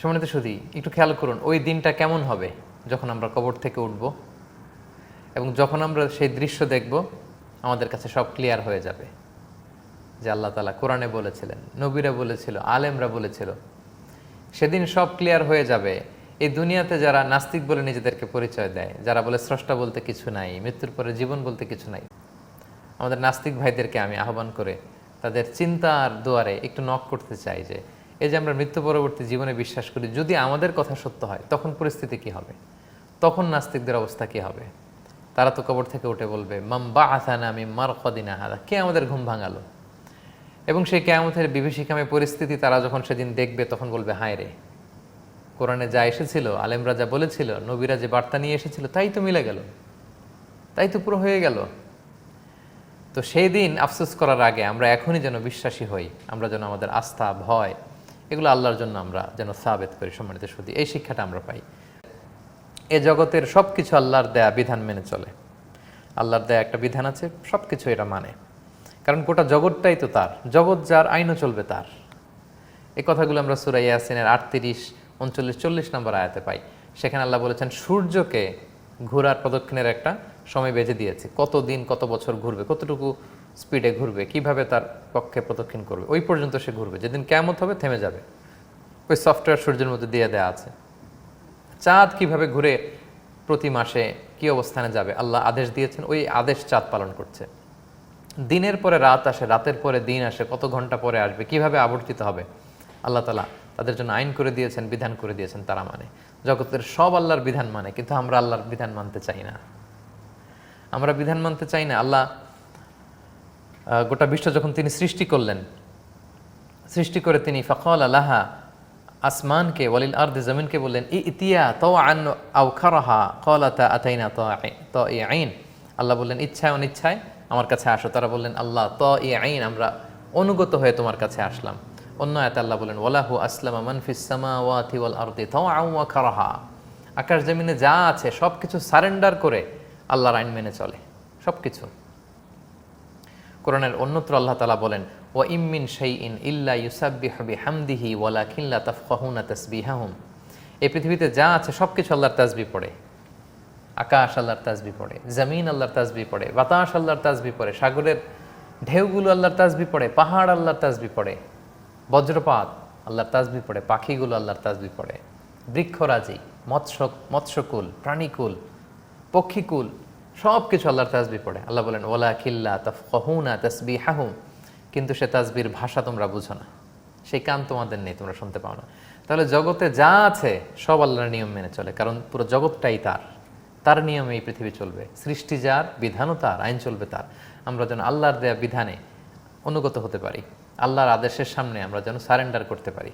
সমানিত সুদী একটু খেয়াল করুন, ওই দিনটা কেমন হবে যখন আমরা কবর থেকে উঠব? এবং যখন আমরা সেই দৃশ্য দেখব, আমাদের কাছে সব ক্লিয়ার হয়ে যাবে যে আল্লাহ তালা কোরআনে বলেছিলেন, নবীরা বলেছিল, আলেমরা বলেছিল। সেদিন সব ক্লিয়ার হয়ে যাবে। এই দুনিয়াতে যারা নাস্তিক বলে নিজেদেরকে পরিচয় দেয়, যারা বলে স্রষ্টা বলতে কিছু নাই, মৃত্যুর পরে জীবন বলতে কিছু নাই, আমাদের নাস্তিক ভাইদেরকে আমি আহ্বান করে তাদের চিন্তার দুয়ারে একটু নক করতে চাই যে এই যে আমরা মৃত্যু পরবর্তী জীবনে বিশ্বাস করি, যদি আমাদের কথা সত্য হয়, তখন পরিস্থিতি কি হবে? তখন নাস্তিকদের অবস্থা কি হবে? তারা তো কবর থেকে উঠে বলবে মাম বা আসানা আমি মার কদিনা হাদা। কে আমাদের ঘুম ভাঙালো? এবং সেই কেয়ামতের বিভীষিকামে পরিস্থিতি, তারা যখন সেদিন দেখবে, তখন বলবে, হায় রে, কোরআনে যা এসেছিল, আলেমরা যা বলেছিল, নবীরা যে বার্তা নিয়ে এসেছিল, তাই তো মিলে গেল। তাই তো পুরো হয়ে গেল। তো সেই দিন আফসোস করার আগে আমরা এখনই যেন বিশ্বাসী হই, আমরা যেন আমাদের আস্থা, ভয় এগুলো আল্লাহর জন্য আমরা যেন সাবেত করি, সম্মানিত সুদী এই শিক্ষাটা আমরা পাই। এ জগতের সব কিছু আল্লাহর দেয়া বিধান মেনে চলে। আল্লাহর দেয়া একটা বিধান আছে সব কিছু এটা মানে। কারণ গোটা জগৎটাই তো তার, জগৎ যার, আইনও চলবে তার। এই কথাগুলো আমরা সুরাই ইয়াসিনের আটত্রিশ, উনচল্লিশ, চল্লিশ নম্বর আয়াতে পাই। সেখানে আল্লাহ বলেছেন, সূর্যকে ঘোরার প্রদক্ষিণের একটা সময় বেঁধে দিয়েছে। কত দিন কত বছর ঘুরবে, কতটুকু স্পিডে ঘুরবে, কীভাবে তার পক্ষে প্রদক্ষিণ করবে, ওই পর্যন্ত সে ঘুরবে। যেদিন কেমত হবে, থেমে যাবে। ওই সফটওয়্যার সূর্যের মধ্যে দিয়ে দেওয়া আছে। চাঁদ কীভাবে ঘুরে প্রতি মাসে কি অবস্থানে যাবে, আল্লাহ আদেশ দিয়েছেন, ওই আদেশ চাঁদ পালন করছে। দিনের পরে রাত আসে, রাতের পরে দিন আসে, কত ঘণ্টা পরে আসবে, কীভাবে আবর্তিত হবে, আল্লাহ তালা তাদের জন্য আইন করে দিয়েছেন, বিধান করে দিয়েছেন, তারা মানে। জগতের সব আল্লাহর বিধান মানে কিন্তু আমরা আল্লাহর বিধান মানতে চাই না। আমরা বিধান মানতে চাই না, আল্লাহ গোটা বিশ্ব যখন তিনি সৃষ্টি করলেন, সৃষ্টি করে তিনি ফকল আল্লাহা আসমানকে, ওয়ালিল আর্দ জমিনকে বললেন ই ইতিয়া তো আন আউ খারাহা কলাতা আতাইনা তো ই আইন আল্লাহ বললেন, ইচ্ছায় অনিচ্ছায় আমার কাছে আসো। তারা বললেন, আল্লাহ ত ই আইন আমরা অনুগত হয়ে তোমার কাছে আসলাম। অন্য আয়াতে আল্লাহ বললেন, ওয়ালাহু আসলামা মানফিস সামাওয়াতি ওয়াল আরদি তাওআন ওয়া কারাহা আকাশ জমিনে যা আছে সব কিছু সারেন্ডার করে আল্লাহর আইন মেনে চলে সব কিছু কোরআনের অন্যত্র আল্লাহ তালা বলেন ও ইম্মিন ইন ইল্লা ইউসাব্বিহু বিহামদিহি ওয়ালাকিল্লা তাফকাহুনা তাসবিহাহুম। এই পৃথিবীতে যা আছে সব কিছু আল্লাহর তাজবি পড়ে। আকাশ আল্লাহর তাজবি পড়ে, জমিন আল্লাহর তাজবি পড়ে, বাতাস আল্লাহর তাজবি পড়ে, সাগরের ঢেউগুলো আল্লাহর তাজবি পড়ে, পাহাড় আল্লাহর তাজবি পড়ে, বজ্রপাত আল্লাহর তাজবি পড়ে, পাখিগুলো আল্লাহর তাজবি পড়ে, বৃক্ষরাজি মৎস্য মৎস্যকুল, প্রাণীকুল, পক্ষীকুল সব কিছু আল্লাহর তাজবি পড়ে। আল্লাহ বলেন ওলা খিল্লা তফহুনা তসবি হাহুম কিন্তু সে তাজবির ভাষা তোমরা বুঝো না। সেই কান তোমাদের নেই, তোমরা শুনতে পাও না। তাহলে জগতে যা আছে সব আল্লাহর নিয়ম মেনে চলে, কারণ পুরো জগৎটাই তার। তার নিয়মে এই পৃথিবী চলবে। সৃষ্টি যার, বিধানও তার, আইন চলবে তার। আমরা যেন আল্লাহর দেয়া বিধানে অনুগত হতে পারি। আল্লাহর আদেশের সামনে আমরা যেন সারেন্ডার করতে পারি।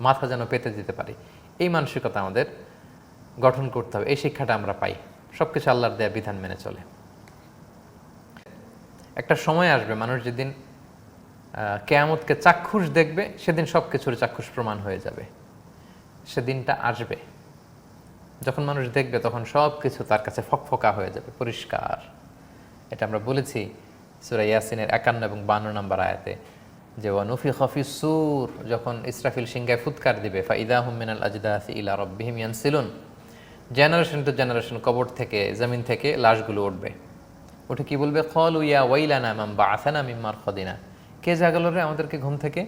মাথা যেন পেতে দিতে পারি। এই মানসিকতা আমাদের গঠন করতে হবে। এই শিক্ষাটা আমরা পাই। সব কিছু আল্লাহর দেয়া বিধান মেনে চলে। একটা সময় আসবে, মানুষ যেদিন কেয়ামতকে চাক্ষুষ দেখবে, সেদিন সব কিছুর চাক্ষুষ প্রমাণ হয়ে যাবে। সেদিনটা আসবে। যখন মানুষ দেখবে, তখন সব কিছু তার কাছে ফকফকা হয়ে যাবে, পরিষ্কার। এটা আমরা বলেছি সুরা ইয়াসিনের একান্ন এবং বান্ন নম্বর আয়াতে যে ওয়ানুফি খফি সুর যখন ইসরাফিল সিংগায় ফুৎকার দিবে ফা ইদা হুমিনাল আজদাসি ইলা রব্বিহিম ইয়ানসিলুন জেনারেশন টু জেনারেশন কবর থেকে, জমিন থেকে লাশগুলো উঠবে। উঠে কি বলবে? খল উইয়া ওয়াইলানা মাম বা আসানা মিম্মার খদিনা কে জাগালো রে আমাদেরকে ঘুম থেকে?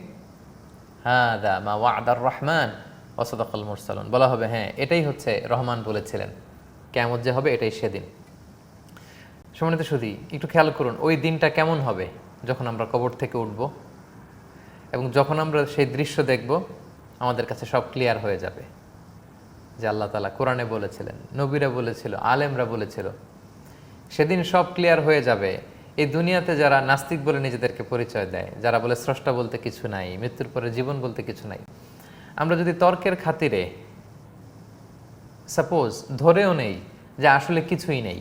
হ্যাঁ দা মা ওয়াদার রহমান ওসদকল মুরসালুন। বলা হবে হ্যাঁ এটাই হচ্ছে রহমান বলেছিলেন। কেমন যে হবে, এটাই সেদিন। সম্মানিত সুদী একটু খেয়াল করুন, ওই দিনটা কেমন হবে যখন আমরা কবর থেকে উঠব? এবং যখন আমরা সেই দৃশ্য দেখব, আমাদের কাছে সব ক্লিয়ার হয়ে যাবে। যে আল্লাহ তালা কোরআনে বলেছিলেন, নবীরা বলেছিল, আলেমরা বলেছিল, সেদিন সব ক্লিয়ার হয়ে যাবে। এই দুনিয়াতে যারা নাস্তিক বলে নিজেদেরকে পরিচয় দেয়, যারা বলে স্রষ্টা বলতে কিছু নাই, মৃত্যুর পরে জীবন বলতে কিছু নাই, আমরা যদি তর্কের খাতিরে সাপোজ ধরেও নেই যে আসলে কিছুই নেই,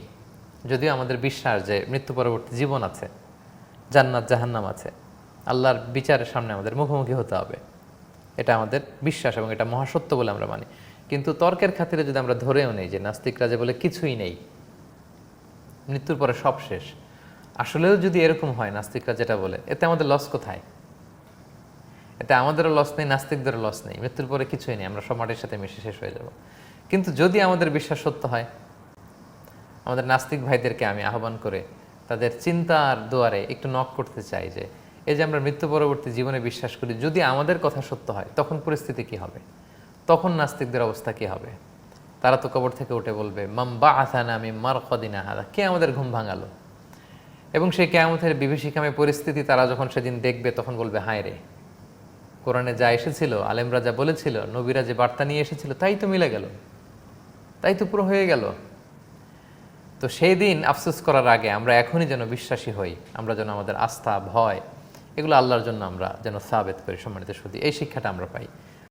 যদিও আমাদের বিশ্বাস যে মৃত্যু পরবর্তী জীবন আছে, জান্নাত, জাহান্নাম আছে, আল্লাহর বিচারের সামনে আমাদের মুখোমুখি হতে হবে। এটা আমাদের বিশ্বাস এবং এটা মহাসত্য বলে আমরা মানি। কিন্তু তর্কের খাতিরে যদি আমরা ধরেও নেই যে নাস্তিকরা যে বলে কিছুই নেই, মৃত্যুর পরে সব শেষ, আসলেও যদি এরকম হয় নাস্তিকরা যেটা বলে, এতে আমাদের লস কোথায়? এতে আমাদেরও লস নেই, নাস্তিকদেরও লস নেই, মৃত্যুর পরে কিছুই নেই, আমরা সব মাটির সাথে মিশে শেষ হয়ে যাব। কিন্তু যদি আমাদের বিশ্বাস সত্য হয়, আমাদের নাস্তিক ভাইদেরকে আমি আহ্বান করে তাদের চিন্তার দুয়ারে একটু নক করতে চাই যে, এই যে আমরা মৃত্যু পরবর্তী জীবনে বিশ্বাস করি, যদি আমাদের কথা সত্য হয়, তখন পরিস্থিতি কি হবে? তখন নাস্তিকদের অবস্থা কি হবে? তারা তো কবর থেকে উঠে বলবে মাম বা আসানা আমি মার কদিনা হাদা কে আমাদের ঘুম ভাঙালো? এবং সেই কেয়ামতের বিভীষিকাময় পরিস্থিতি তারা যখন সেদিন দেখবে, তখন বলবে, হায় রে, কোরআনে যা এসেছিল, আলেমরা যা বলেছিল, নবীরা যে বার্তা নিয়ে এসেছিল, তাই তো মিলে গেল, তাই তো পুরো হয়ে গেল। তো সেই দিন আফসোস করার আগে আমরা এখনই যেন বিশ্বাসী হই, আমরা যেন আমাদের আস্থা, ভয়, এগুলো আল্লাহর জন্য আমরা যেন সাবেত করি সম্মানিত সুদী, এই শিক্ষাটা আমরা পাই।